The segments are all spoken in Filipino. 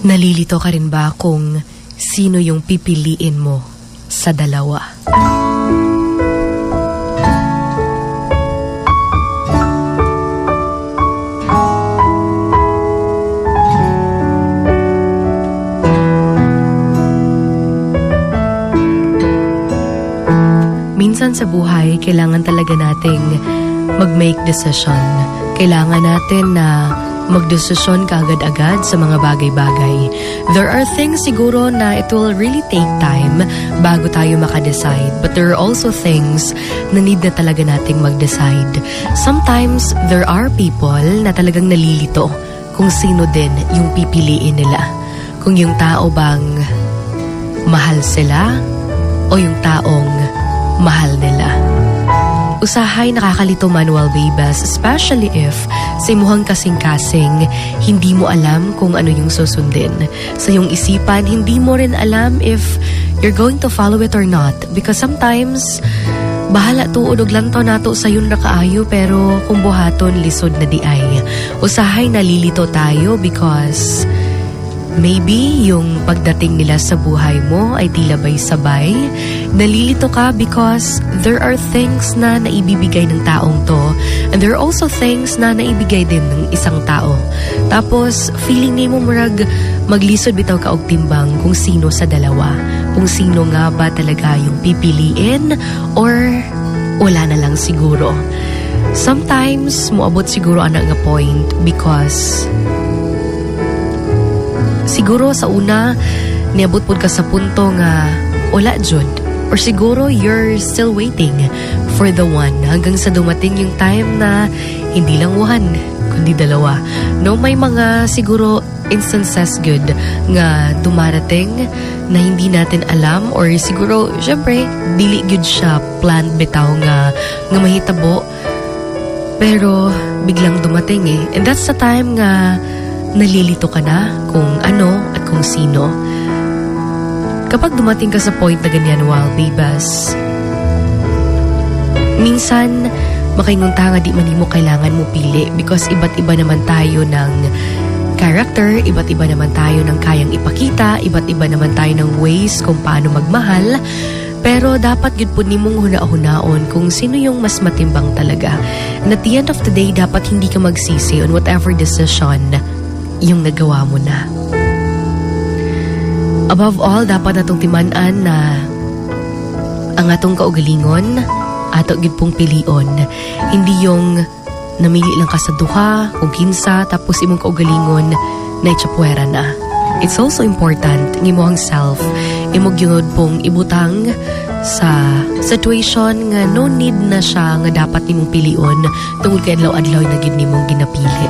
Nalilito ka rin ba kung sino yung pipiliin mo sa dalawa? Minsan sa buhay, kailangan talaga nating mag-make decision. Kailangan natin na magdesisyon kaagad-agad sa mga bagay-bagay. There are things siguro na it will really take time bago tayo makadecide. But there are also things na need na talaga nating mag-decide. Sometimes, there are people na talagang nalilito kung sino din yung pipiliin nila. Kung yung tao bang mahal sila o yung taong mahal nila. Usahay nakakalito manual babas, especially if sa imuhang kasing-kasing, hindi mo alam kung ano yung susundin. Sa iyong isipan, hindi mo rin alam if you're going to follow it or not. Because sometimes, bahala tuod og lantaw nato sa yun nakaayo pero kung buhaton lisod na di ay. Usahay nalilito tayo because Maybe yung pagdating nila sa buhay mo ay tila ba'y sabay. Nalilito ka because there are things na naibibigay ng taong to and there are also things na naibigay din ng isang tao. Tapos feeling ni mo murag maglisod bitaw ka og timbang kung sino sa dalawa. Kung sino nga ba talaga yung pipiliin or wala na lang siguro. Sometimes, moabot siguro ana nga point because siguro sa una niabot pud ka sa punto nga wala jud or siguro you're still waiting for the one. Hanggang sa dumating yung time na hindi lang one kundi dalawa. No may mga siguro instances good nga dumarating na hindi natin alam or siguro syempre dili good siya planned bitaw nga nga mahitabo. Pero biglang dumating eh. And that's the time nga nalilito ka na kung ano at kung sino. Kapag dumating ka sa point na ganyan, wild babas, minsan, makaingunta nga di man mo kailangan mo pili because iba't iba naman tayo ng character, iba't iba naman tayo ng kayang ipakita, iba't iba naman tayo ng ways kung paano magmahal. Pero dapat yun po nimong huna-hunaon kung sino yung mas matimbang talaga. And at the end of the day, dapat hindi ka magsisi on whatever decision yung nagawa mo na. Above all, dapat natong timanan na ang atong kaugalingon, ato gid pong pilion. Hindi yung namili lang ka sa duha o kinsa tapos imong kaugalingon na itsapwera na. It's also important ng imong self imong yun pong ibutang sa situation nga no need na siya nga dapat nimong pilion tungod kay adlaw-adlaw na gid nimong ginapili.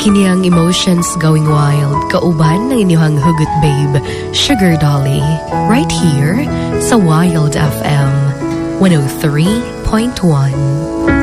Kini ang emotions going wild, kauban ng inyong hugot babe, Sugar Dolly, right here sa Wild FM 103.1.